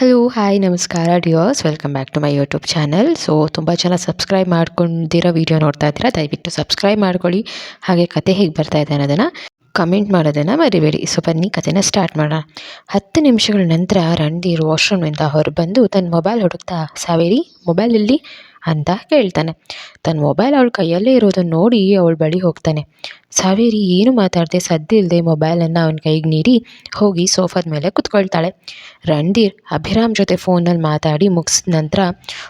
Hello hi ನಮಸ್ಕಾರ dears welcome back to my YouTube channel so ತುಂಬ ಜನ subscribe ಮಾಡ್ಕೊಂಡಿರೋ ವಿಡಿಯೋ ನೋಡ್ತಾ ಇದ್ದೀರಾ? ದಯವಿಟ್ಟು ಸಬ್ಸ್ಕ್ರೈಬ್ ಮಾಡ್ಕೊಳ್ಳಿ. ಹಾಗೆ ಕತೆ ಹೇಗೆ ಬರ್ತಾ ಇದೆ ಅನ್ನೋದನ್ನು ಕಮೆಂಟ್ ಮಾಡೋದನ್ನು ಮರಿಬೇಡಿ. ಸೊ ಬನ್ನಿ, ಕತೆನ ಸ್ಟಾರ್ಟ್ ಮಾಡೋಣ. ಹತ್ತು ನಿಮಿಷಗಳ ನಂತರ ರಣಧೀರ್ ವಾಶ್ರೂಮಿಂದ ಹೊರಬಂದು ತನ್ನ ಮೊಬೈಲ್ ಹುಡುಕ್ತಾ ಸಾವೇರಿ ಮೊಬೈಲ್ ಎಲ್ಲಿ ಅಂತ ಕೇಳ್ತಾನೆ. ತನ್ನ ಮೊಬೈಲ್ ಅವಳ ಕೈಯಲ್ಲೇ ಇರೋದನ್ನು ನೋಡಿ ಅವಳ ಬಳಿ ಹೋಗ್ತಾನೆ. ಸಾವೇರಿ ಏನು ಮಾತಾಡದೆ ಸದ್ದಿಲ್ಲದೆ ಮೊಬೈಲನ್ನು ಅವನ ಕೈಗೆ ನೀಡಿ ಹೋಗಿ ಸೋಫಾದ ಮೇಲೆ ಕುತ್ಕೊಳ್ತಾಳೆ. ರಣಧೀರ್ ಅಭಿರಾಮ್ ಜೊತೆ ಫೋನಲ್ಲಿ ಮಾತಾಡಿ ಮುಗಿಸಿದ ನಂತರ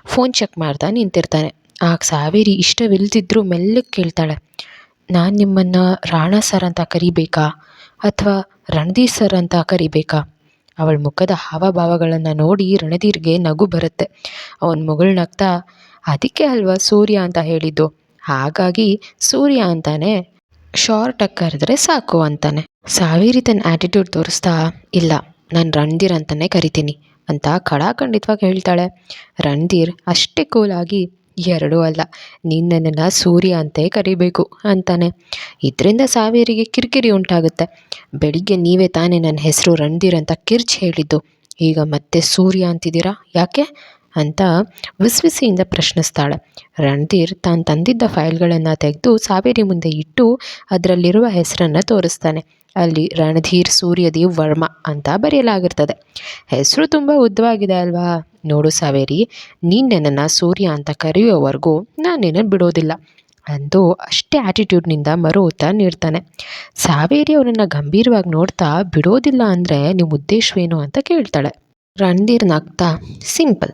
ಫೋನ್ ಚೆಕ್ ಮಾಡ್ತಾ ನಿಂತಿರ್ತಾನೆ. ಆಗ ಸಾವೇರಿ ಇಷ್ಟವಿಲ್ದಿದ್ರೂ ಮೆಲ್ಲಗೆ ಕೇಳ್ತಾಳೆ. ನಾನು ನಿಮ್ಮನ್ನು ರಾಣಾ ಸರ್ ಅಂತ ಕರಿಬೇಕಾ? ಅಥವಾ ರಣಧೀರ್ ಸರ್ ಅಂತ ಕರಿಬೇಕಾ? ಅವಳ ಮುಖದ ಹಾವಭಾವಗಳನ್ನು ನೋಡಿ ರಣಧೀರ್ಗೆ ನಗು ಬರುತ್ತೆ. ಅವನ ಮಗಳು ನಗ್ತಾ ಅದಕ್ಕೆ ಅಲ್ವಾ ಸೂರ್ಯ ಅಂತ ಹೇಳಿದ್ದು? ಹಾಗಾಗಿ ಸೂರ್ಯ ಅಂತಾನೆ ಶಾರ್ಟಾಗಿ ಕರೆದ್ರೆ ಸಾಕು ಅಂತಾನೆ. ಸಾವಿರಿ ತನ್ನ ಆ್ಯಟಿಟ್ಯೂಡ್ ತೋರಿಸ್ತಾ, ಇಲ್ಲ, ನಾನು ರಣಧೀರ್ ಅಂತಲೇ ಕರಿತೀನಿ ಅಂತ ಖಡಾಖಂಡಿತವಾಗಿ ಹೇಳ್ತಾಳೆ. ರಣಧೀರ್ ಅಷ್ಟೇ ಕೂಲಾಗಿ ಎರಡೂ ಅಲ್ಲ ನಿನ್ನನ್ನು ಸೂರ್ಯ ಅಂತೇ ಕರಿಬೇಕು ಅಂತಾನೆ. ಇದರಿಂದ ಸಾವಿರಿಗೆ ಕಿರಿಕಿರಿ ಉಂಟಾಗುತ್ತೆ. ಬೆಳಿಗ್ಗೆ ನೀವೇ ತಾನೇ ನನ್ನ ಹೆಸರು ರಣಧೀರ್ ಅಂತ ಕಿರ್ಚಿ ಹೇಳಿದ್ದು. ಈಗ ಮತ್ತೆ ಸೂರ್ಯ ಅಂತಿದ್ದೀರಾ? ಯಾಕೆ? ಅಂತ ವಿಸ್ವಿಸಿಯಿಂದ ಪ್ರಶ್ನಿಸ್ತಾಳೆ. ರಣಧೀರ್ ತಾನು ತಂದಿದ್ದ ಫೈಲ್ಗಳನ್ನು ತೆಗೆದು ಸಾವೇರಿ ಮುಂದೆ ಇಟ್ಟು ಅದರಲ್ಲಿರುವ ಹೆಸರನ್ನು ತೋರಿಸ್ತಾನೆ. ಅಲ್ಲಿ ರಣಧೀರ್ ಸೂರ್ಯದೇವ್ ವರ್ಮ ಅಂತ ಬರೆಯಲಾಗಿರ್ತದೆ. ಹೆಸರು ತುಂಬ ಉದ್ದವಾಗಿದೆ ಅಲ್ವಾ? ನೋಡು ಸಾವೇರಿ, ನೀನು ನನ್ನನ್ನು ಸೂರ್ಯ ಅಂತ ಕರೆಯುವವರೆಗೂ ನಾನು ನಿನ್ನನ್ನು ಬಿಡೋದಿಲ್ಲ ಅಂದು ಅಷ್ಟೇ ಆ್ಯಟಿಟ್ಯೂಡ್ನಿಂದ ಮರು ಉತ್ತರ ನೀಡ್ತಾನೆ. ಸಾವೇರಿ ಅವನನ್ನು ಗಂಭೀರವಾಗಿ ನೋಡ್ತಾ, ಬಿಡೋದಿಲ್ಲ ಅಂದರೆ ನಿಮ್ಮ ಉದ್ದೇಶವೇನು? ಅಂತ ಕೇಳ್ತಾಳೆ. ರಣಧೀರ್ ನಗ್ತಾ, ಸಿಂಪಲ್.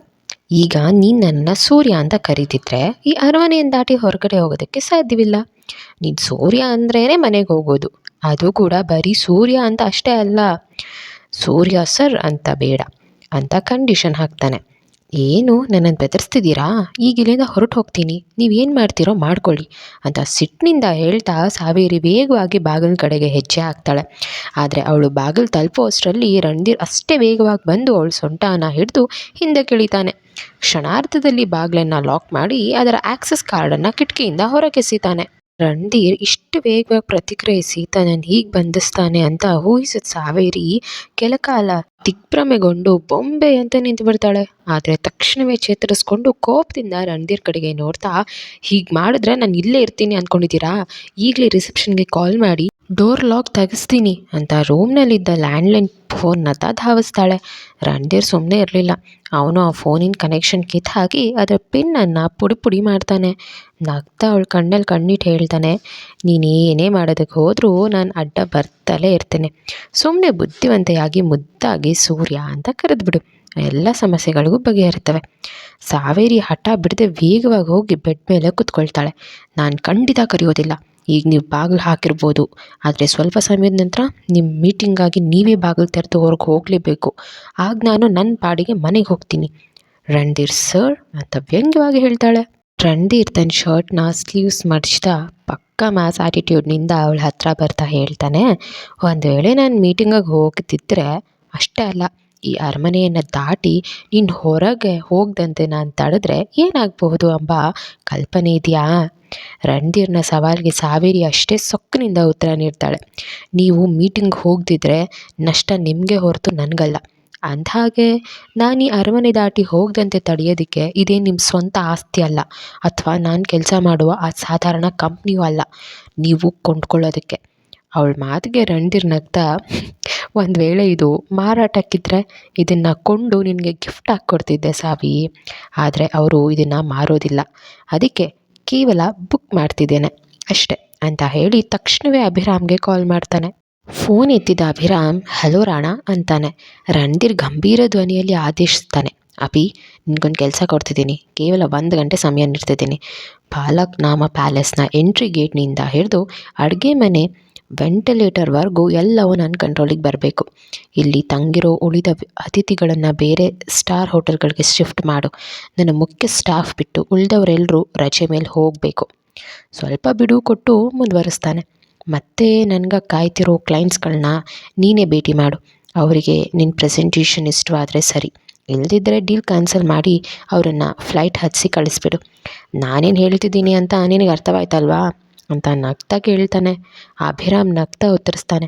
ಈಗ ನೀನು ನನ್ನ ಸೂರ್ಯ ಅಂತ ಕರೀತಿದ್ರೆ ಈ ಅರಮನೆಯನ್ನು ದಾಟಿ ಹೊರಗಡೆ ಹೋಗೋದಕ್ಕೆ ಸಾಧ್ಯವಿಲ್ಲ. ನೀನು ಸೂರ್ಯ ಅಂದ್ರೇ ಮನೆಗೆ ಹೋಗೋದು. ಅದು ಕೂಡ ಬರೀ ಸೂರ್ಯ ಅಂತ ಅಷ್ಟೇ ಅಲ್ಲ. ಸೂರ್ಯ ಸರ್ ಅಂತ ಬೇಡ ಅಂತ ಕಂಡೀಷನ್ ಹಾಕ್ತಾನೆ. ಏನು, ನನ್ನನ್ನು ಬೆದರಿಸ್ತಿದ್ದೀರಾ? ಈಗ ಇಲ್ಲಿಂದ ಹೊರಟು ಹೋಗ್ತೀನಿ. ನೀವೇನು ಮಾಡ್ತೀರೋ ಮಾಡ್ಕೊಳ್ಳಿ ಅಂತ ಸಿಟ್ಟಿನಿಂದ ಹೇಳ್ತಾ ಸಾವೇರಿ ವೇಗವಾಗಿ ಬಾಗಿಲ ಕಡೆಗೆ ಹೆಜ್ಜೆ ಹಾಕ್ತಾಳೆ. ಆದರೆ ಅವಳು ಬಾಗಿಲು ತಲುಪೋ ಅಷ್ಟರಲ್ಲಿ ರಣಧೀರ್ ಅಷ್ಟೇ ವೇಗವಾಗಿ ಬಂದು ಅವಳು ಸೊಂಟನ ಹಿಡಿದು ಹಿಂದೆ ಕೆಳಿತಾನೆ. ಕ್ಷಣಾರ್ಧದಲ್ಲಿ ಬಾಗಿಲನ್ನು ಲಾಕ್ ಮಾಡಿ ಅದರ ಆಕ್ಸೆಸ್ ಕಾರ್ಡನ್ನು ಕಿಟಕಿಯಿಂದ ಹೊರಗೆಸಿತಾನೆ ರಣಧೀರ್ ಇಷ್ಟು ವೇಗವಾಗಿ ಪ್ರತಿಕ್ರಿಯಿಸಿ ತನ್ನನ್ನು ಹೀಗೆ ಬಂಧಿಸ್ತಾನೆ ಅಂತ ಊಹಿಸಿದ ಸಾವೇರಿ ಕೆಲಕಾಲ ದಿಗ್ಭ್ರಮೆಗೊಂಡು ಬೊಂಬೆ ಅಂತ ನಿಂತು ಬಿಡ್ತಾಳೆ. ಆದರೆ ತಕ್ಷಣವೇ ಚೇತರಿಸ್ಕೊಂಡು ಕೋಪದಿಂದ ರಣಧೀರ್ ಕಡೆಗೆ ನೋಡ್ತಾ, ಹೀಗೆ ಮಾಡಿದ್ರೆ ನಾನು ಇಲ್ಲೇ ಇರ್ತೀನಿ ಅಂದ್ಕೊಂಡಿದ್ದೀರಾ ಈಗಲೇ ರಿಸೆಪ್ಷನ್ಗೆ ಕಾಲ್ ಮಾಡಿ ಡೋರ್ ಲಾಕ್ ತೆಗೆಸ್ತೀನಿ ಅಂತ ರೂಮ್ನಲ್ಲಿದ್ದ ಲ್ಯಾಂಡ್ಲೈನ್ ಫೋನ್ನತ್ತ ಧಾವಿಸ್ತಾಳೆ ರಣಧೀರ್ ಸುಮ್ಮನೆ ಇರಲಿಲ್ಲ. ಅವನು ಆ ಫೋನಿನ ಕನೆಕ್ಷನ್ ಕಿತ್ತು ಹಾಕಿ ಅದರ ಪಿನ್ನನ್ನು ಪುಡಿ ಪುಡಿ ಮಾಡ್ತಾನೆ. ನಗ್ತಾ ಅವಳು ಕಣ್ಣಲ್ಲಿ ಕಣ್ಣಿಟ್ಟು ಹೇಳ್ತಾನೆ, ನೀನು ಏನೇ ಮಾಡೋದಕ್ಕೆ ಹೋದರೂ ನಾನು ಅಡ್ಡ ಬರ್ತಲೇ ಇರ್ತೇನೆ. ಸುಮ್ಮನೆ ಬುದ್ಧಿವಂತೆಯಾಗಿ ಮುದ್ದಾಗಿ ಸೂರ್ಯ ಅಂತ ಕರೆದ್ಬಿಡು. ಎಲ್ಲ ಸಮಸ್ಯೆಗಳಿಗೂ ಬಗೆಹರಿತವೆ. ಸಾವೇರಿ ಹಠ ಬಿಡದೆ ವೇಗವಾಗಿ ಹೋಗಿ ಬೆಡ್ ಮೇಲೆ ಕೂತ್ಕೊಳ್ತಾಳೆ. ನಾನು ಖಂಡಿತ ಕರೆಯೋದಿಲ್ಲ. ಈಗ ನೀವು ಬಾಗಿಲು ಹಾಕಿರ್ಬೋದು. ಆದರೆ ಸ್ವಲ್ಪ ಸಮಯದ ನಂತರ ನಿಮ್ಮ ಮೀಟಿಂಗಾಗಿ ನೀವೇ ಬಾಗಿಲು ತೆರೆದು ಹೊರಗೆ ಹೋಗಲೇಬೇಕು. ಆಗ ನಾನು ನನ್ನ ಪಾಡಿಗೆ ಮನೆಗೆ ಹೋಗ್ತೀನಿ. ರಣಧೀರ್ ಸರ್ ಅಂತ ವ್ಯಂಗ್ಯವಾಗಿ ಹೇಳ್ತಾಳೆ. ರಣಧೀರ್ ತನ್ನ ಶರ್ಟ್ನ ಸ್ಲೀವ್ಸ್ ಮಡಿಸಿದ ಪಕ್ಕ ಮ್ಯಾಸ್ ಆ್ಯಟಿಟ್ಯೂಡ್ನಿಂದ ಅವಳ ಹತ್ರ ಬರ್ತಾ ಹೇಳ್ತಾನೆ. ಒಂದು ವೇಳೆ ನಾನು ಮೀಟಿಂಗಾಗಿ ಹೋಗ್ತಿದ್ರೆ ಅಷ್ಟೇ ಅಲ್ಲ, ಈ ಅರಮನೆಯನ್ನು ದಾಟಿ ನೀನು ಹೊರಗೆ ಹೋಗದಂತೆ ನಾನು ತಡೆದ್ರೆ ಏನಾಗಬಹುದು ಎಂಬ ಕಲ್ಪನೆ ಇದೆಯಾ? ರಣಧೀರ್ನ ಸವಾಲಿಗೆ ಸಾವೇರಿ ಅಷ್ಟೇ ಸೊಕ್ಕಿನಿಂದ ಉತ್ತರ ನೀಡ್ತಾಳೆ. ನೀವು ಮೀಟಿಂಗ್ ಹೋಗದಿದ್ರೆ ನಷ್ಟ ನಿಮಗೆ ಹೊರತು ನನಗಲ್ಲ. ಅಂದಹಾಗೆ ನಾನು ಈ ಅರಮನೆ ದಾಟಿ ಹೋಗದಂತೆ ತಡೆಯೋದಕ್ಕೆ ಇದೇ ನಿಮ್ಮ ಸ್ವಂತ ಆಸ್ತಿ ಅಲ್ಲ. ಅಥವಾ ನಾನು ಕೆಲಸ ಮಾಡುವ ಆ ಸಾಧಾರಣ ಕಂಪ್ನಿಯೂ ಅಲ್ಲ. ನೀವು ಕೊಂಡ್ಕೊಳ್ಳೋದಕ್ಕೆ. ಅವಳ ಮಾತಿಗೆ ರಣಧೀರ್ ನಗ್ತಾ, ಒಂದು ವೇಳೆ ಇದು ಮಾರಾಟಕ್ಕಿದ್ರೆ ಇದನ್ನು ಕೊಂಡು ನಿನಗೆ ಗಿಫ್ಟ್ ಹಾಕ್ಕೊಡ್ತಿದ್ದೆ ಸಾವಿ. ಆದರೆ ಅವರು ಇದನ್ನು ಮಾರೋದಿಲ್ಲ. ಅದಕ್ಕೆ ಕೇವಲ ಬುಕ್ ಮಾಡ್ತಿದ್ದೇನೆ. ಅಷ್ಟೆ, ಅಂತ ಹೇಳಿ ತಕ್ಷಣವೇ ಅಭಿರಾಮ್ಗೆ ಕಾಲ್ ಮಾಡ್ತಾನೆ. ಫೋನ್ ಎತ್ತಿದ ಅಭಿರಾಮ್, ಹಲೋ ರಾಣ, ಅಂತಾನೆ. ರಣಧೀರ್ ಗಂಭೀರ ಧ್ವನಿಯಲ್ಲಿ ಆದೇಶಿಸ್ತಾನೆ. ಅಭಿ, ನಿನ್ಗೊಂದು ಕೆಲಸ ಕೊಡ್ತಿದ್ದೀನಿ. ಕೇವಲ ಒಂದು ಗಂಟೆ ಸಮಯ ನೀಡ್ತಿದ್ದೀನಿ ಪಾಲಕ್ ನಾಮ ಪ್ಯಾಲೇಸ್ನ ಎಂಟ್ರಿ ಗೇಟ್ನಿಂದ ಹಿಡಿದು ಅಡುಗೆ ಮನೆ ವೆಂಟಿಲೇಟರ್ವರೆಗೂ ಎಲ್ಲವೂ ನನ್ನ ಕಂಟ್ರೋಲಿಗೆ ಬರಬೇಕು. ಇಲ್ಲಿ ತಂಗಿರೋ ಉಳಿದ ಅತಿಥಿಗಳನ್ನು ಬೇರೆ ಸ್ಟಾರ್ ಹೋಟೆಲ್ಗಳಿಗೆ ಶಿಫ್ಟ್ ಮಾಡು. ನನ್ನ ಮುಖ್ಯ ಸ್ಟಾಫ್ ಬಿಟ್ಟು ಉಳಿದವರೆಲ್ಲರೂ ರಜೆ ಮೇಲೆ ಹೋಗಬೇಕು. ಸ್ವಲ್ಪ ಬಿಡುವು ಕೊಟ್ಟು ಮುಂದುವರಿಸ್ತಾನೆ. ಮತ್ತೆ ನನಗೆ ಕಾಯ್ತಿರೋ ಕ್ಲೈಂಟ್ಸ್ಗಳನ್ನ ನೀನೇ ಭೇಟಿ ಮಾಡು. ಅವರಿಗೆ ನಿನ್ನ ಪ್ರೆಸೆಂಟೇಷನ್ ಇಷ್ಟವಾದರೆ ಸರಿ. ಇಲ್ಲದಿದ್ದರೆ ಡೀಲ್ ಕ್ಯಾನ್ಸಲ್ ಮಾಡಿ ಅವರನ್ನು ಫ್ಲೈಟ್ ಹತ್ತಿಸಿ ಕಳಿಸ್ಬಿಡು. ನಾನೇನು ಹೇಳ್ತಿದ್ದೀನಿ ಅಂತ ನಿನಗೆ ಅರ್ಥವಾಯ್ತಲ್ವಾ? ಅಂತ ನಗ್ತಾ ಕೇಳ್ತಾನೆ ಅಭಿರಾಮ್ ನಗ್ತಾ ಉತ್ತರಿಸ್ತಾನೆ.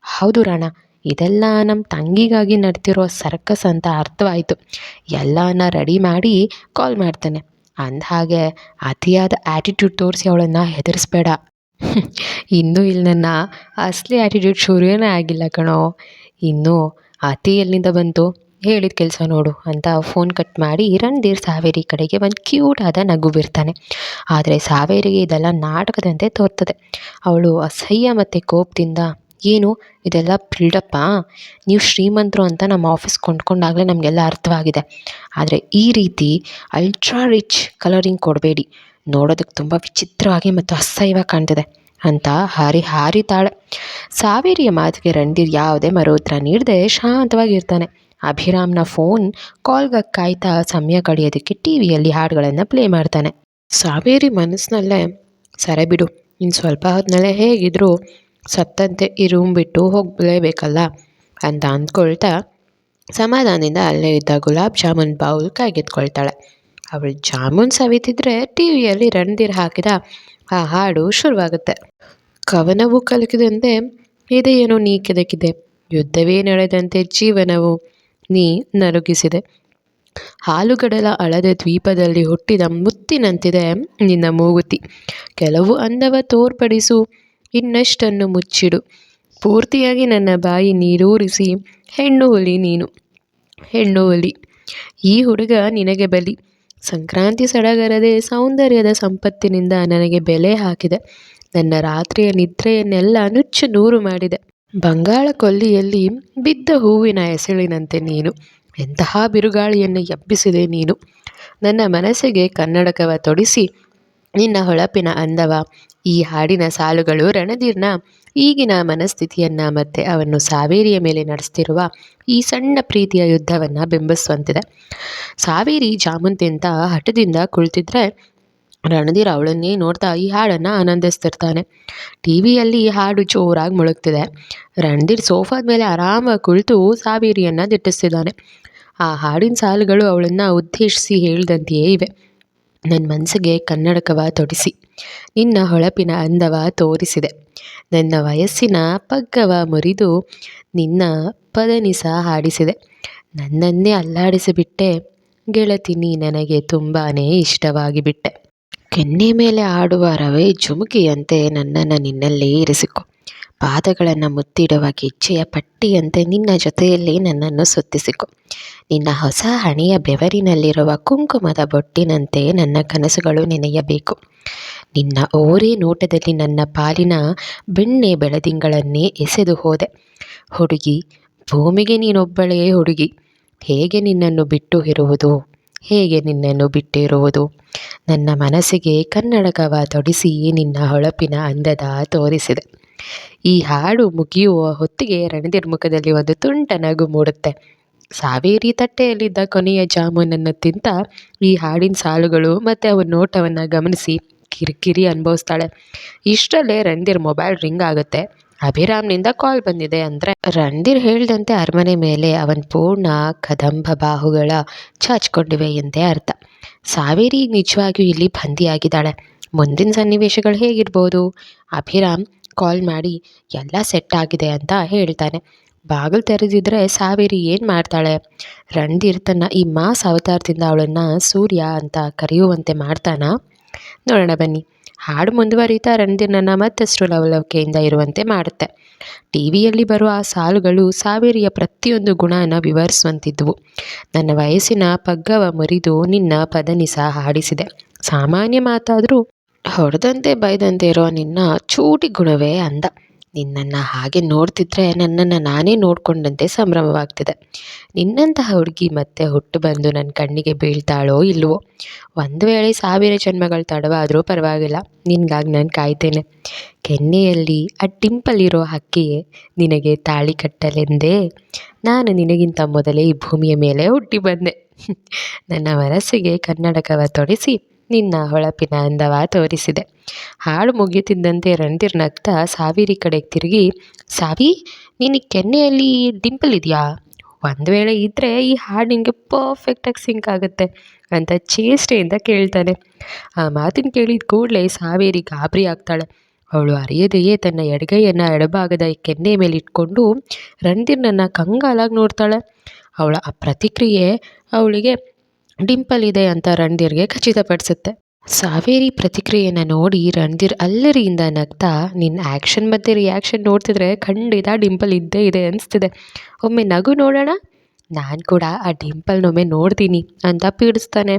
ಹೌದು ರಾಣ, ಇದೆಲ್ಲ ನಮ್ಮ ತಂಗಿಗಾಗಿ ನಡ್ತಿರೋ ಸರ್ಕಸ್ ಅಂತ ಅರ್ಥವಾಯಿತು. ಎಲ್ಲನ ರೆಡಿ ಮಾಡಿ ಕಾಲ್ ಮಾಡ್ತಾನೆ. ಅಂದಹಾಗೆ ಅತಿಯಾದ ಆ್ಯಟಿಟ್ಯೂಡ್ ತೋರಿಸಿ ಅವಳನ್ನು ಹೆದರಿಸ್ಬೇಡ. ಇನ್ನೂ ಇಲ್ಲಿ ನನ್ನ ಅಸಲಿ ಆ್ಯಟಿಟ್ಯೂಡ್ ಶುರುವೇ ಆಗಿಲ್ಲ ಕಣೋ. ಇನ್ನು ಅತಿ ಎಲ್ಲಿಂದ ಬಂತು? ಹೇಳಿದ ಕೆಲಸ ನೋಡು ಅಂತ ಫೋನ್ ಕಟ್ ಮಾಡಿ ರಣಧೀರ್ ಸಾವೇರಿ ಕಡೆಗೆ ಒಂದು ಕ್ಯೂಟ್ ಆದ ನಗು ಬೀರ್ತಾನೆ ಆದರೆ ಸಾವೇರಿಗೆ ಇದೆಲ್ಲ ನಾಟಕದಂತೆ ತೋರ್ತದೆ. ಅವಳು ಅಸಹ್ಯ ಮತ್ತು ಕೋಪದಿಂದ, ಏನು? ಇದೆಲ್ಲ ಬಿಲ್ಡಪ್ಪ ನೀವು ಶ್ರೀಮಂತರು ಅಂತ ನಮ್ಮ ಆಫೀಸ್ ಕೊಂಡ್ಕೊಂಡಾಗಲೇ ನಮಗೆಲ್ಲ ಅರ್ಥವಾಗಿದೆ. ಆದರೆ ಈ ರೀತಿ ಅಲ್ಟ್ರಾ ರಿಚ್ ಕಲರಿಂಗ್ ಕೊಡಬೇಡಿ. ನೋಡೋದಕ್ಕೆ ತುಂಬ ವಿಚಿತ್ರವಾಗಿ ಮತ್ತು ಅಸಹ್ಯವಾಗಿ ಕಾಣ್ತಿದೆ ಅಂತ ಹಾರಿ ಹಾರಿತಾಳೆ. ಸಾವೇರಿಯ ಮಾತಿಗೆ ರಣಧೀರ್ ಯಾವುದೇ ಮರೋತ್ರ ನೀಡದೆ ಶಾಂತವಾಗಿರ್ತಾನೆ. ಅಭಿರಾಮ್ನ ಫೋನ್ ಕಾಲ್ಗೆ ಕಾಯ್ತಾ ಸಮಯ ಕಳೆಯೋದಕ್ಕೆ ಟಿ ವಿಯಲ್ಲಿ ಹಾಡುಗಳನ್ನು ಪ್ಲೇ ಮಾಡ್ತಾನೆ. ಸಾವೇರಿ ಮನಸ್ಸಿನಲ್ಲೇ ಸರಿ ಬಿಡು ಇನ್ನು ಸ್ವಲ್ಪ ಹೊತ್ತಿನಲ್ಲೇ ಹೇಗಿದ್ರು ಸತ್ತಂತೆ ಈ ರೂಮ್ ಬಿಟ್ಟು ಹೋಗಲೇಬೇಕಲ್ಲ? ಅಂತ ಅಂದ್ಕೊಳ್ತಾ ಸಮಾಧಾನದಿಂದ ಅಲ್ಲೇ ಇದ್ದ ಗುಲಾಬ್ ಜಾಮೂನ್ ಬೌಲ್ ಕೈಗೆತ್ಕೊಳ್ತಾಳೆ. ಅವಳು ಜಾಮೂನ್ ಸವಿತಿದ್ರೆ ಟಿ ವಿಯಲ್ಲಿ ರಣಧೀರ್ ಹಾಕಿದ ಆ ಹಾಡು ಶುರುವಾಗುತ್ತೆ. ಕವನವು ಕಲಕಿದಂತೆ ಇದೆಯೇನೋ ನೀ ಕೆದಕಿದೆ, ಯುದ್ಧವೇ ನಡೆದಂತೆ ಜೀವನವು. ನೀ ನರುಗಿಸಿದೆ. ಹಾಲುಗಡಲ ಅಳದ ದ್ವೀಪದಲ್ಲಿ ಹುಟ್ಟಿದ ಮುತ್ತಿನಂತಿದೆ ನಿನ್ನ ಮೂಗುತಿ. ಕೆಲವು ಅಂದವ ತೋರ್ಪಡಿಸು, ಇನ್ನಷ್ಟನ್ನು ಮುಚ್ಚಿಡು. ಪೂರ್ತಿಯಾಗಿ ನನ್ನ ಬಾಯಿ ನೀರೂರಿಸಿ, ಹೆಣ್ಣು ಹುಲಿ ನೀನು. ಹೆಣ್ಣು ಹುಲಿ, ಈ ಹುಡುಗ ನಿನಗೆ ಬಲಿ. ಸಂಕ್ರಾಂತಿ ಸಡಗರದೆ ಸೌಂದರ್ಯದ ಸಂಪತ್ತಿನಿಂದ ನನಗೆ ಬೆಲೆ ಹಾಕಿದೆ. ನನ್ನ ರಾತ್ರಿಯ ನಿದ್ರೆಯನ್ನೆಲ್ಲ ನುಚ್ಚು ನೂರು ಮಾಡಿದೆ. ಬಂಗಾಳ ಕೊಲ್ಲಿಯಲ್ಲಿ ಬಿದ್ದ ಹೂವಿನ ಎಸಳಿನಂತೆ ನೀನು, ಎಂತಹ ಬಿರುಗಾಳಿಯನ್ನು ಎಬ್ಬಿಸಿದೆ ನೀನು? ನನ್ನ ಮನಸ್ಸಿಗೆ ಕನ್ನಡಕವ ತೊಡಿಸಿ, ನಿನ್ನ ಹೊಳಪಿನ ಅಂದವ. ಈ ಹಾಡಿನ ಸಾಲುಗಳು ರಣಧೀರ್ನ ಈಗಿನ ಮನಸ್ಥಿತಿಯನ್ನು ಮತ್ತೆ ಅವನು ಸಾವೇರಿಯ ಮೇಲೆ ನಡೆಸ್ತಿರುವ ಈ ಸಣ್ಣ ಪ್ರೀತಿಯ ಯುದ್ಧವನ್ನು ಬಿಂಬಿಸುವಂತಿದೆ. ಸಾವೇರಿ ಜಾಮೂನ್ ತಿಂತ ಹಠದಿಂದ ಕುಳಿತಿದ್ರೆ ರಣಧೀರ್ ಅವಳನ್ನೇ ನೋಡ್ತಾ ಈ ಹಾಡನ್ನು ಆನಂದಿಸ್ತಿರ್ತಾನೆ. ಟಿ ವಿಯಲ್ಲಿ ಈ ಹಾಡು ಜೋರಾಗಿ ಮುಳುಗ್ತಿದೆ. ರಣಧೀರ್ ಸೋಫಾದ ಮೇಲೆ ಆರಾಮಾಗಿ ಕುಳಿತು ಸಾವೇರಿಯನ್ನು ದಿಟ್ಟಿಸ್ತಿದ್ದಾನೆ. ಆ ಹಾಡಿನ ಸಾಲುಗಳು ಅವಳನ್ನು ಉದ್ದೇಶಿಸಿ ಹೇಳಿದಂತೆಯೇ ಇವೆ. ನನ್ನ ಮನಸ್ಸಿಗೆ ಕನ್ನಡಕವ ತೊಡಿಸಿ, ನಿನ್ನ ಹೊಳಪಿನ ಅಂದವ ತೋರಿಸಿದೆ. ನನ್ನ ವಯಸ್ಸಿನ ಪಗ್ಗವ ಮುರಿದು ನಿನ್ನ ಪದನಿಸ ಹಾಡಿಸಿದೆ. ನನ್ನನ್ನೇ ಅಲ್ಲಾಡಿಸಿಬಿಟ್ಟೆ ಗೆಳತಿ ನೀ ನನಗೆ ತುಂಬಾ ಇಷ್ಟವಾಗಿ ಬಿಟ್ಟೆ ಕೆನ್ನೆ ಮೇಲೆ ಆಡುವ ರವೆ ಜುಮುಕಿಯಂತೆ ನನ್ನನ್ನು ನಿನ್ನಲ್ಲೇ ಇರಿಸಿಕೊ. ಪಾದಗಳನ್ನು ಮುತ್ತಿಡುವ ಗೆಜ್ಜೆಯ ಪಟ್ಟಿಯಂತೆ ನಿನ್ನ ಜೊತೆಯಲ್ಲಿ ನನ್ನನ್ನು ಸುತ್ತಿಸಿಕೊ. ನಿನ್ನ ಹೊಸ ಹಣೆಯ ಬೆವರಿನಲ್ಲಿರುವ ಕುಂಕುಮದ ಬೊಟ್ಟಿನಂತೆ ನನ್ನ ಕನಸುಗಳು ನೆನೆಯಬೇಕು. ನಿನ್ನ ಓರೇ ನೋಟದಲ್ಲಿ ನನ್ನ ಪಾಲಿನ ಬೆಣ್ಣೆ ಬೆಳದಿಂಗಳನ್ನೇ ಎಸೆದು ಹೋದೆ. ಹುಡುಗಿ, ಭೂಮಿಗೆ ನೀನೊಬ್ಬಳೇ ಹುಡುಗಿ, ಹೇಗೆ ನಿನ್ನನ್ನು ಬಿಟ್ಟು ಇರುವುದು? ಹೇಗೆ ನಿನ್ನನ್ನು ಬಿಟ್ಟಿರುವುದು? ನನ್ನ ಮನಸ್ಸಿಗೆ ಕನ್ನಡಕವ ತೊಡಿಸಿ ನಿನ್ನ ಹೊಳಪಿನ ಅಂದದ ತೋರಿಸಿದೆ. ಈ ಹಾಡು ಮುಗಿಯುವ ಹೊತ್ತಿಗೆ ರಣಧೀರ್ ಮುಖದಲ್ಲಿ ಒಂದು ತುಂಟ ನಗು ಮೂಡುತ್ತೆ. ಸಾವೇರಿ ತಟ್ಟೆಯಲ್ಲಿದ್ದ ಕೊನೆಯ ಜಾಮೂನನ್ನು ತಿಂತ ಈ ಹಾಡಿನ ಸಾಲುಗಳು ಮತ್ತು ಅವನ ನೋಟವನ್ನು ಗಮನಿಸಿ ಕಿರಿಕಿರಿ ಅನುಭವಿಸ್ತಾಳೆ. ಇಷ್ಟರಲ್ಲೇ ರಣಧೀರ್ ಮೊಬೈಲ್ ರಿಂಗ್ ಆಗುತ್ತೆ. ಅಭಿರಾಮ್ನಿಂದ ಕಾಲ್ ಬಂದಿದೆ ಅಂದರೆ, ರಣಧೀರ್ ಹೇಳಿದಂತೆ ಅರಮನೆ ಮೇಲೆ ಅವನ ಪೂರ್ಣ ಕದಂಬ ಬಾಹುಗಳ ಚಾಚಿಕೊಂಡಿವೆ ಎಂದೇ ಅರ್ಥ. ಸಾವೇರಿ ನಿಜವಾಗಿಯೂ ಇಲ್ಲಿ ಬಂದಿಯಾಗಿದ್ದಾಳೆ. ಮುಂದಿನ ಸನ್ನಿವೇಶಗಳು ಹೇಗಿರ್ಬೋದು? ಅಭಿರಾಮ್ ಕಾಲ್ ಮಾಡಿ, ಎಲ್ಲ ಸೆಟ್ ಆಗಿದೆ ಅಂತ ಹೇಳ್ತಾನೆ. ಬಾಗಿಲು ತೆರೆದಿದ್ರೆ ಸಾವೇರಿ ಏನು ಮಾಡ್ತಾಳೆ? ರಣಧೀರ್ ತನ್ನ ಈ ಮಾಸ್ ಅವತಾರದಿಂದ ಅವಳನ್ನು ಸೂರ್ಯ ಅಂತ ಕರೆಯುವಂತೆ ಮಾಡ್ತಾನ? ನೋಡೋಣ ಬನ್ನಿ. ಹಾಡು ಮುಂದುವರಿತಾ ರಣಧೀರ್ನನ್ನು ಮತ್ತಷ್ಟು ಲವಲವಿಕೆಯಿಂದ ಇರುವಂತೆ ಮಾಡುತ್ತೆ. ಟಿ ವಿಯಲ್ಲಿ ಬರುವ ಆ ಸಾಲುಗಳು ಸಾವೇರಿಯ ಪ್ರತಿಯೊಂದು ಗುಣನ ವಿವರಿಸುವಂತಿದ್ವು ನನ್ನ ವಯಸ್ಸಿನ ಪಗ್ಗವ ಮುರಿದು ನಿನ್ನ ಪದನಿಸ ಹಾಡಿಸಿದೆ. ಸಾಮಾನ್ಯ ಮಾತಾದರೂ ಹೊಡೆದಂತೆ ಬೈದಂತೆ ಇರೋ ನಿನ್ನ ಚೂಟಿ ಗುಣವೇ ಅಂದ. ನಿನ್ನನ್ನು ಹಾಗೆ ನೋಡ್ತಿದ್ರೆ ನನ್ನನ್ನು ನಾನೇ ನೋಡಿಕೊಂಡಂತೆ ಸಂಭ್ರಮವಾಗ್ತಿದೆ. ನಿನ್ನಂತಹ ಹುಡುಗಿ ಮತ್ತೆ ಹುಟ್ಟು ಬಂದು ನನ್ನ ಕಣ್ಣಿಗೆ ಬೀಳ್ತಾಳೋ ಇಲ್ವೋ? ಒಂದು ವೇಳೆ ಸಾವಿರ ಜನ್ಮಗಳು ತಡವಾದರೂ ಪರವಾಗಿಲ್ಲ. ನಿನಗಾಗಿ ನಾನು ಕಾಯ್ತೇನೆ. ಕೆನ್ನೆಯಲ್ಲಿ ಆ ಟಿಂಪಲ್ ಇರೋ ಹಕ್ಕಿಯೇ ನಿನಗೆ ತಾಳಿ ಕಟ್ಟಲೆಂದೇ? ನಾನು ನಿನಗಿಂತ ಮೊದಲೇ ಈ ಭೂಮಿಯ ಮೇಲೆ ಹುಟ್ಟಿ ಬಂದೆ. ನನ್ನ ಮನಸ್ಸಿಗೆ ಕನ್ನಡಕವ ತೊಡಿಸಿ ನಿನ್ನ ಹೊಳಪಿನ ಅಂದವ ತೋರಿಸಿದೆ. ಹಾಳು ಮುಗಿಯುತ್ತಿದ್ದಂತೆ ರಣಧೀರ್ ನಗ್ತಾ ಸಾವಿರಿ ಕಡೆಗೆ ತಿರುಗಿ, ಸಾವಿ, ನಿನ್ನ ಕೆನ್ನೆಯಲ್ಲಿ ಡಿಂಪಲ್ ಇದೆಯಾ? ಒಂದು ವೇಳೆ ಇದ್ದರೆ ಈ ಹಾಡು ನಿನಗೆ ಪರ್ಫೆಕ್ಟಾಗಿ ಸಿಂಕ್ ಆಗುತ್ತೆ ಅಂತ ಚೇಷ್ಟೆಯಿಂದ ಕೇಳ್ತಾನೆ. ಆ ಮಾತಿನ ಕೇಳಿದ ಕೂಡಲೇ ಸಾವೇರಿ ಗಾಬರಿ ಆಗ್ತಾಳೆ. ಅವಳು ಅರಿಯದೆಯೇ ತನ್ನ ಎಡಗೈಯನ್ನು ಎಡಭಾಗದ ಕೆನ್ನೆ ಮೇಲೆ ಇಟ್ಕೊಂಡು ರಣಧೀರ್ನನ್ನು ಕಂಗಾಲಾಗಿ ನೋಡ್ತಾಳೆ. ಅವಳ ಆ ಪ್ರತಿಕ್ರಿಯೆ ಅವಳಿಗೆ ಡಿಂಪಲ್ ಇದೆ ಅಂತ ರಣಧೀರ್ಗೆ ಖಚಿತಪಡಿಸುತ್ತೆ. ಸಾವೇರಿ ಪ್ರತಿಕ್ರಿಯೆಯನ್ನು ನೋಡಿ ರಣಧೀರ್ ಅಲ್ಲರಿಯಿಂದ ನಗ್ತಾ ನಿನ್ನ ಆ್ಯಕ್ಷನ್ ಮತ್ತು ರಿಯಾಕ್ಷನ್ ನೋಡ್ತಿದ್ರೆ ಖಂಡಿತ ಡಿಂಪಲ್ ಇದ್ದೇ ಇದೆ ಅನಿಸ್ತಿದೆ. ಒಮ್ಮೆ ನಗು ನೋಡೋಣ? ನಾನು ಕೂಡ ಆ ಡಿಂಪಲ್ನೊಮ್ಮೆ ನೋಡ್ತೀನಿ ಅಂತ ಪೀಡಿಸ್ತಾನೆ.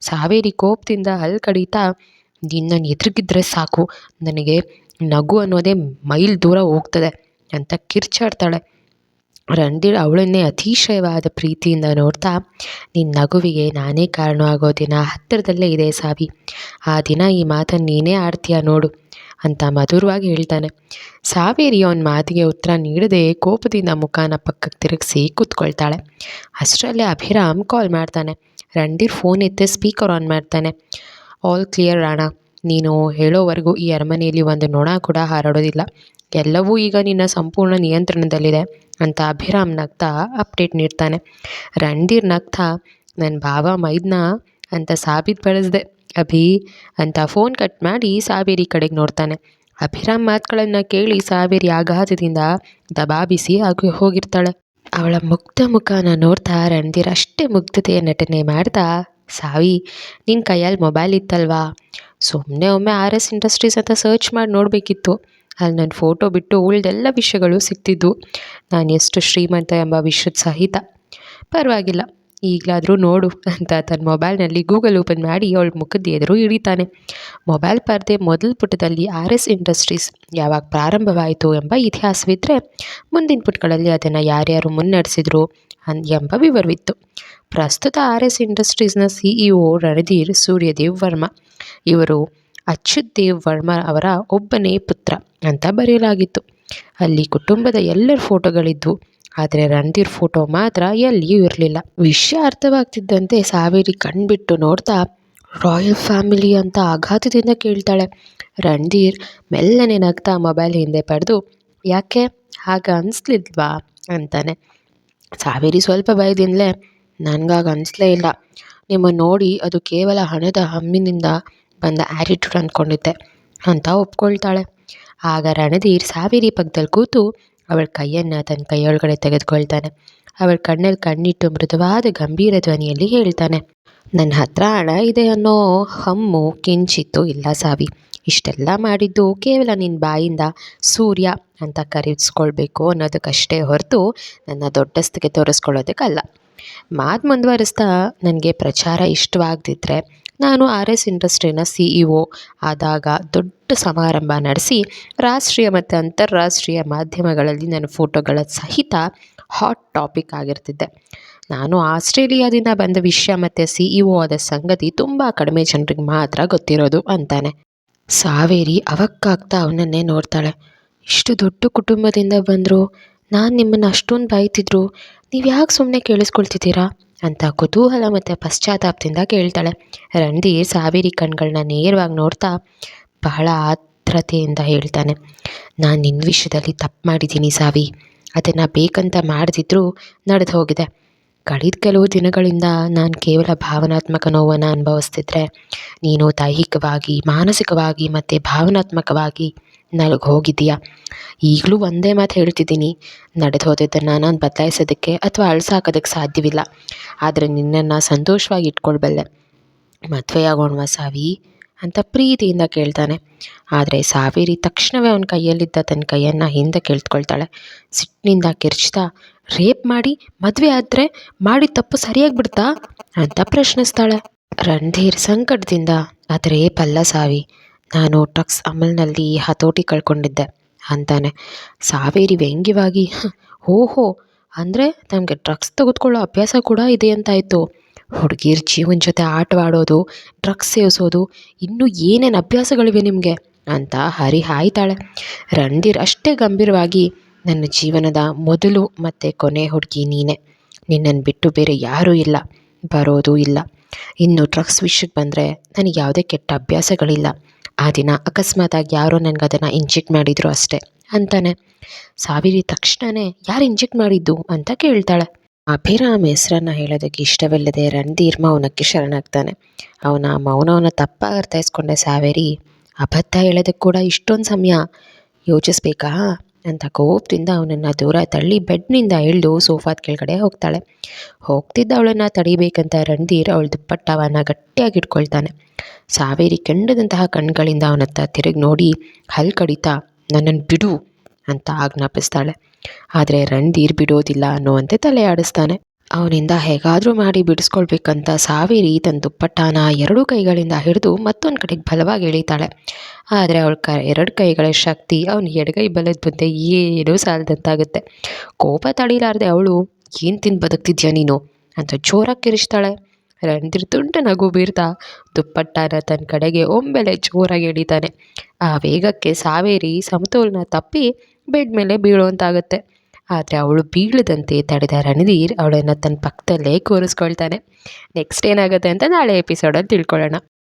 ಸಾವೇರಿ ಕೋಪದಿಂದ ಅಲ್ಲಿ ಕಡಿತಾ ನಿನ್ನನ್ನು ಎದುರುಗಿದ್ರೆ ಸಾಕು. ನನಗೆ ನಗು ಅನ್ನೋದೇ ಮೈಲ್ ದೂರ ಹೋಗ್ತದೆ ಅಂತ ಕಿರ್ಚಾಡ್ತಾಳೆ. ರಣಧೀರ್ ಅವಳನ್ನೇ ಅತಿಶಯವಾದ ಪ್ರೀತಿಯಿಂದ ನೋಡ್ತಾ ನಿನ್ನ ನಗುವಿಗೆ ನಾನೇ ಕಾರಣ ಆಗೋ ದಿನ ಹತ್ತಿರದಲ್ಲೇ ಇದೆ ಸಾವಿ. ಆ ದಿನ ಈ ಮಾತನ್ನು ನೀನೇ ಆಡ್ತೀಯ ನೋಡು ಅಂತ ಮಧುರವಾಗಿ ಹೇಳ್ತಾನೆ. ಸಾವೇರಿ ಅವನ ಮಾತಿಗೆ ಉತ್ತರ ನೀಡದೆ ಕೋಪದಿಂದ ಮುಖಾನ ಪಕ್ಕಕ್ಕೆ ತಿರುಗಿಸಿ ಕೂತ್ಕೊಳ್ತಾಳೆ. ಅಷ್ಟರಲ್ಲೇ ಅಭಿರಾಮ್ ಕಾಲ್ ಮಾಡ್ತಾನೆ. ರಣಧೀರ್ ಫೋನ್ ಎತ್ತೆ ಸ್ಪೀಕರ್ ಆನ್ ಮಾಡ್ತಾನೆ. All clear Rana. ನೀನು ಹೇಳೋವರೆಗೂ ಈ ಅರಮನೆಯಲ್ಲಿ ಒಂದು ನೊಣ ಕೂಡ ಹಾರಾಡೋದಿಲ್ಲ. ಎಲ್ಲವೂ ಈಗ ನಿನ್ನ ಸಂಪೂರ್ಣ ನಿಯಂತ್ರಣದಲ್ಲಿದೆ ಅಂತ ಅಭಿರಾಮ್ ನಗ್ತಾ ಅಪ್ಡೇಟ್ ನೀಡ್ತಾನೆ. ರಣಧೀರ್ ನಗ್ತಾ ನನ್ನ ಭಾವ ಮೈದ್ನ ಅಂತ ಸಾಬೀತು ಬಳಸಿದೆ, ಅಭಿ ಅಂತ ಫೋನ್ ಕಟ್ ಮಾಡಿ ಸಾವೇರಿ ಕಡೆಗೆ ನೋಡ್ತಾನೆ. ಅಭಿರಾಮ್ ಮಾತುಗಳನ್ನು ಕೇಳಿ ಸಾವೇರಿ ಆಘಾತದಿಂದ ದಬಾಬಿಸಿ ಆಗಿ ಹೋಗಿರ್ತಾಳೆ. ಅವಳ ಮುಗ್ಧ ಮುಖನ ನೋಡ್ತಾ ರಣಧೀರ್ ಅಷ್ಟೇ ಮುಗ್ಧತೆಯ ನಟನೆ ಮಾಡ್ತಾ, ಸಾವಿ ನಿನ್ನ ಕೈಯಲ್ಲಿ ಮೊಬೈಲ್ ಇತ್ತಲ್ವಾ? ಸುಮ್ಮನೆ ಒಮ್ಮೆ ಆರ್ ಎಸ್ ಇಂಡಸ್ಟ್ರೀಸ್ ಅಂತ ಸರ್ಚ್ ಮಾಡಿ ನೋಡಬೇಕಿತ್ತು. ಅಲ್ಲಿ ನನ್ನ ಫೋಟೋ ಬಿಟ್ಟು ಉಳಿದೆಲ್ಲ ವಿಷಯಗಳು ಸಿಗ್ತಿದ್ವು ನಾನು ಎಷ್ಟು ಶ್ರೀಮಂತ ಎಂಬ ವಿಷಯದ ಸಹಿತ. ಪರವಾಗಿಲ್ಲ, ಈಗಲಾದರೂ ನೋಡು ಅಂತ ತನ್ನ ಮೊಬೈಲ್ನಲ್ಲಿ ಗೂಗಲ್ ಓಪನ್ ಮಾಡಿ ಅವಳ ಮುಖದ ಎದುರು ಹಿಡಿತಾನೆ ಮೊಬೈಲ್ ಪರದೆ ಮೊದಲ ಪುಟದಲ್ಲಿ ಆರ್ ಎಸ್ ಇಂಡಸ್ಟ್ರೀಸ್ ಯಾವಾಗ ಪ್ರಾರಂಭವಾಯಿತು ಎಂಬ ಇತಿಹಾಸವಿದ್ದರೆ ಮುಂದಿನ ಪುಟಗಳಲ್ಲಿ ಅದನ್ನು ಯಾರ್ಯಾರು ಮುನ್ನಡೆಸಿದ್ರು ಎಂಬ ವಿವರವಿತ್ತು. ಪ್ರಸ್ತುತ ಆರ್ ಎಸ್ ಇಂಡಸ್ಟ್ರೀಸ್ನ ಸಿಇಒ ರಣಧೀರ್ ಸೂರ್ಯದೇವ್ ವರ್ಮ. ಇವರು ಅಚ್ಯುತ್ ದೇವ್ ವರ್ಮಾ ಅವರ ಒಬ್ಬನೇ ಪುತ್ರ ಅಂತ ಬರೆಯಲಾಗಿತ್ತು. ಅಲ್ಲಿ ಕುಟುಂಬದ ಎಲ್ಲರ ಫೋಟೋಗಳಿದ್ವು. ಆದರೆ ರಣಧೀರ್ ಫೋಟೋ ಮಾತ್ರ ಎಲ್ಲಿಯೂ ಇರಲಿಲ್ಲ. ವಿಷಯ ಅರ್ಥವಾಗ್ತಿದ್ದಂತೆ ಸಾವೇರಿ ಕಣ್ಬಿಟ್ಟು ನೋಡ್ತಾ, ರಾಯಲ್ ಫ್ಯಾಮಿಲಿ ಅಂತ ಆಘಾತದಿಂದ ಕೇಳ್ತಾಳೆ. ರಣಧೀರ್ ಮೆಲ್ಲನೆ ನಗ್ತಾ ಮೊಬೈಲ್ ಹಿಂದೆ ಪಡೆದು, ಯಾಕೆ? ಹಾಗೆ ಅನಿಸ್ಲಿಲ್ವಾ? ಅಂತಾನೆ. ಸಾವೇರಿ ಸ್ವಲ್ಪ ಭಯದಿಂದಲೇ ನನಗಾಗ ಅನಿಸ್ಲೇ ಇಲ್ಲ. ನಿಮ್ಮನ್ನು ನೋಡಿ ಅದು ಕೇವಲ ಹಣದ ಹಮ್ಮಿನಿಂದ ಬಂದ ಆ್ಯಟಿಟ್ಯೂಡ್ ಅಂದ್ಕೊಂಡಿದ್ದೆ ಅಂತ ಒಪ್ಕೊಳ್ತಾಳೆ. ಆಗ ರಣಧೀರ್ ಸಾವಿರಿ ಪಕ್ಕದಲ್ಲಿ ಕೂತು ಅವಳ ಕೈಯನ್ನು ತನ್ನ ಕೈಯೊಳಗಡೆ ತೆಗೆದುಕೊಳ್ತಾನೆ. ಅವಳ ಕಣ್ಣಲ್ಲಿ ಕಣ್ಣಿಟ್ಟು ಮೃದುವಾದ ಗಂಭೀರ ಧ್ವನಿಯಲ್ಲಿ ಹೇಳ್ತಾನೆ ನನ್ನ ಹತ್ರ ಹಣ ಇದೆ ಅನ್ನೋ ಹಮ್ಮು ಕಿಂಚಿತ್ತು ಇಲ್ಲ ಸಾವಿ ಇಷ್ಟೆಲ್ಲ ಮಾಡಿದ್ದು ಕೇವಲ ನಿನ್ನ ಬಾಯಿಂದ ಸೂರ್ಯ ಅಂತ ಕರೆಸ್ಕೊಳ್ಬೇಕು ಅನ್ನೋದಕ್ಕಷ್ಟೇ ಹೊರತು ನನ್ನ ದೊಡ್ಡಸ್ತಿಗೆ ತೋರಿಸ್ಕೊಳ್ಳೋದಕ್ಕಲ್ಲ. ಮಾತು ಮುಂದುವರಿಸ್ತಾ ನನಗೆ ಪ್ರಚಾರ ಇಷ್ಟವಾಗದಿದ್ದರೆ ನಾನು ಆರ್ ಎಸ್ ಇಂಡಸ್ಟ್ರಿನ ಸಿ ಇ ಒ ಆದಾಗ ದೊಡ್ಡ ಸಮಾರಂಭ ನಡೆಸಿ ರಾಷ್ಟ್ರೀಯ ಮತ್ತು ಅಂತಾರಾಷ್ಟ್ರೀಯ ಮಾಧ್ಯಮಗಳಲ್ಲಿ ನನ್ನ ಫೋಟೋಗಳ ಸಹಿತ ಹಾಟ್ ಟಾಪಿಕ್ ಆಗಿರ್ತಿದ್ದೆ. ನಾನು ಆಸ್ಟ್ರೇಲಿಯಾದಿಂದ ಬಂದ ವಿಷಯ ಮತ್ತು ಸಿ ಇ ಒ ಆದ ಸಂಗತಿ ತುಂಬ ಕಡಿಮೆ ಜನರಿಗೆ ಮಾತ್ರ ಗೊತ್ತಿರೋದು ಅಂತಾನೆ. ಸಾವೇರಿ ಅವಕ್ಕಾಗ್ತಾ ಅವನನ್ನೇ ನೋಡ್ತಾಳೆ. ಇಷ್ಟು ದೊಡ್ಡ ಕುಟುಂಬದಿಂದ ಬಂದರು, ನಾನು ನಿಮ್ಮನ್ನು ಅಷ್ಟೊಂದು ಬೈತಿದ್ರು ನೀವು ಯಾಕೆ ಸುಮ್ಮನೆ ಕೇಳಿಸ್ಕೊಳ್ತಿದ್ದೀರಾ? ಅಂತ ಕುತೂಹಲ ಮತ್ತು ಪಶ್ಚಾತ್ತಾಪದಿಂದ ಕೇಳ್ತಾಳೆ. ರಣಧೀರ್ ಸಾವಿರಿ ಕಣ್ಗಳನ್ನ ನೇರವಾಗಿ ನೋಡ್ತಾ ಬಹಳ ಆತ್ರತೆಯಿಂದ ಹೇಳ್ತಾನೆ, ನಾನು ನಿನ್ನ ವಿಷಯದಲ್ಲಿ ತಪ್ಪು ಮಾಡಿದ್ದೀನಿ ಸಾವಿ. ಅದನ್ನು ಬೇಕಂತ ಮಾಡದಿದ್ರೂ ನಡೆದು ಹೋಗಿದೆ. ಕಳೆದ ಕೆಲವು ದಿನಗಳಿಂದ ನಾನು ಕೇವಲ ಭಾವನಾತ್ಮಕ ನೋವನ್ನು ಅನುಭವಿಸ್ತಿದ್ರೆ, ನೀನು ದೈಹಿಕವಾಗಿ, ಮಾನಸಿಕವಾಗಿ ಮತ್ತು ಭಾವನಾತ್ಮಕವಾಗಿ ನಲುಗಿ ಹೋಗಿದ್ದೀಯಾ? ಈಗಲೂ ಒಂದೇ ಮಾತು ಹೇಳ್ತಿದ್ದೀನಿ. ನಡೆದು ಹೋದದ್ದನ್ನು ನಾನು ಬದಲಾಯಿಸೋದಕ್ಕೆ ಅಥವಾ ಅಳಿಸಾಕೋದಕ್ಕೆ ಸಾಧ್ಯವಿಲ್ಲ. ಆದರೆ ನಿನ್ನನ್ನು ಸಂತೋಷವಾಗಿ ಇಟ್ಕೊಳ್ಬಲ್ಲೆ. ಮದುವೆಯಾಗೋಣವಾ ಸಾವಿ? ಅಂತ ಪ್ರೀತಿಯಿಂದ ಕೇಳ್ತಾನೆ. ಆದರೆ ಸಾವಿರಿ ತಕ್ಷಣವೇ ಅವನ ಕೈಯಲ್ಲಿದ್ದ ತನ್ನ ಕೈಯನ್ನು ಹಿಂದೆ ಕೇಳ್ತ್ಕೊಳ್ತಾಳೆ. ಸಿಟ್ಟಿನಿಂದ ಕಿರ್ಚ್ತಾ, ರೇಪ್ ಮಾಡಿ, ಮದುವೆ ಆದರೆ ಮಾಡಿದ ತಪ್ಪು ಸರಿಯಾಗಿ ಬಿಡ್ತಾ ಅಂತ ಪ್ರಶ್ನಿಸ್ತಾಳೆ. ರಣಧೀರ್ ಸಂಕಟದಿಂದ ಅದು ರೇಪಲ್ಲ ಸಾವಿ. ನಾನು ಡ್ರಗ್ಸ್ ಅಮಲ್ನಲ್ಲಿ ಹತೋಟಿ ಕಳ್ಕೊಂಡಿದ್ದೆ ಅಂತಾನೆ. ಸಾವೇರಿ ವ್ಯಂಗ್ಯವಾಗಿ ಓಹೋ, ಅಂದರೆ ನಮಗೆ ಡ್ರಗ್ಸ್ ತೆಗೆದುಕೊಳ್ಳೋ ಅಭ್ಯಾಸ ಕೂಡ ಇದೆ ಅಂತಾಯಿತು. ಹುಡುಗಿರ್ ಜೀವನ ಜೊತೆ ಆಟವಾಡೋದು, ಡ್ರಗ್ಸ್ ಸೇವಿಸೋದು ಇನ್ನೂ ಏನೇನು ಅಭ್ಯಾಸಗಳಿವೆ ನಿಮಗೆ? ಅಂತ ಹರಿ ಹಾಯ್ತಾಳೆ. ರಣಧೀರ್ ಅಷ್ಟೇ ಗಂಭೀರವಾಗಿ, ನನ್ನ ಜೀವನದ ಮೊದಲು ಮತ್ತು ಕೊನೆ ಹುಡುಗಿ ನೀನೆ. ನಿನ್ನನ್ನು ಬಿಟ್ಟು ಬೇರೆ ಯಾರೂ ಇಲ್ಲ, ಬರೋದು ಇಲ್ಲ. ಇನ್ನು ಡ್ರಗ್ಸ್ ವಿಷಯಕ್ಕೆ ಬಂದರೆ ನನಗೆ ಯಾವುದೇ ಕೆಟ್ಟ ಅಭ್ಯಾಸಗಳಿಲ್ಲ. ಆ ದಿನ ಅಕಸ್ಮಾತಾಗಿ ಯಾರೋ ನನಗೆ ಅದನ್ನು ಇಂಜೆಕ್ಟ್ ಮಾಡಿದ್ರು ಅಷ್ಟೇ ಅಂತಾನೆ. ಸಾವಿರಿ ತಕ್ಷಣನೇ ಯಾರು ಇಂಜೆಕ್ಟ್ ಮಾಡಿದ್ದು ಅಂತ ಕೇಳ್ತಾಳೆ. ಅಭಿರಾಮ್ ಹೆಸರನ್ನು ಹೇಳೋದಕ್ಕೆ ಇಷ್ಟವಿಲ್ಲದೆ ರಣಧೀರ್ ಮೌನಕ್ಕೆ ಶರಣಾಗ್ತಾನೆ. ಅವನ ಮೌನವನ್ನು ತಪ್ಪಾಗಿ ಅರ್ಥೈಸ್ಕೊಂಡೆ ಸಾವೇರಿ, ಅಬದ್ಧ ಹೇಳೋದಕ್ಕೆ ಕೂಡ ಇಷ್ಟೊಂದು ಸಮಯ ಯೋಚಿಸ್ಬೇಕಾ? ಅಂತ ಕೋಪದಿಂದ ಅವನನ್ನು ದೂರ ತಳ್ಳಿ ಬೆಡ್ನಿಂದ ಇಳಿದು ಸೋಫಾದ ಕೆಳಗಡೆ ಹೋಗ್ತಾಳೆ. ಹೋಗ್ತಿದ್ದ ಅವಳನ್ನು ತಡಿಬೇಕಂತ ರಣಧೀರ್ ಅವಳ ದುಪ್ಪಟ್ಟವನ್ನು ಗಟ್ಟಿಯಾಗಿ ಇಟ್ಕೊಳ್ತಾನೆ ಸಾವೇರಿ ಕೆಂಡದಂತಹ ಕಣ್ಗಳಿಂದ ಅವನತ್ತ ತಿರುಗಿ ನೋಡಿ ಹಲ್ ಕಡಿತಾ ನನ್ನನ್ನು ಬಿಡು ಅಂತ ಆಜ್ಞಾಪಿಸ್ತಾಳೆ. ಆದರೆ ರಣಧೀರ್ ಬಿಡೋದಿಲ್ಲ ಅನ್ನುವಂತೆ ತಲೆ ಆಡಿಸ್ತಾನೆ ಅವನಿಂದ ಹೇಗಾದರೂ ಮಾಡಿ ಬಿಡಿಸ್ಕೊಳ್ಬೇಕಂತ ಸಾವೇರಿ ತನ್ನ ದುಪ್ಪಟ್ಟಾನ ಎರಡೂ ಕೈಗಳಿಂದ ಹಿಡಿದು ಮತ್ತೊಂದು ಕಡೆಗೆ ಬಲವಾಗಿ ಎಳಿತಾಳೆ. ಆದರೆ ಅವಳ ಕ, ಎರಡು ಕೈಗಳ ಶಕ್ತಿ ಅವನ ಎಡಗೈ ಬಲದ ಮುಂದೆ ಏನೂ ಸಾಲದಂತಾಗುತ್ತೆ. ಕೋಪ ತಡೀಲಾರ್ದೆ ಅವಳು, ಏನು ತಿಂದು ಬದುಕ್ತಿದ್ಯಾ ನೀನು? ಅಂತ ಜೋರಾಗಿ ಕಿರಿಸ್ತಾಳೆ ರಣಧೀರ್ ತುಂಟ ನಗು ಬೀರ್ತಾ ದುಪ್ಪಟ್ಟಾನ ತನ್ನ ಕಡೆಗೆ ಒಂಬೆಲೆ ಜೋರಾಗಿ ಎಳಿತಾನೆ. ಆ ವೇಗಕ್ಕೆ ಸಾವೇರಿ ಸಮತೋಲನ ತಪ್ಪಿ ಬೆಡ್ ಮೇಲೆ ಬೀಳುವಂತಾಗುತ್ತೆ ಆದರೆ ಅವಳು ಬೀಳದಂತೆ ತಡೆದ ರಣಧೀರ್ ಅವಳನ್ನು ತನ್ನ ಪಕ್ಕದಲ್ಲೇ ಕೂರಿಸ್ಕೊಳ್ತಾನೆ. ನೆಕ್ಸ್ಟ್ ಏನಾಗುತ್ತೆ ಅಂತ ನಾಳೆ ಎಪಿಸೋಡಲ್ಲಿ ತಿಳ್ಕೊಳ್ಳೋಣ.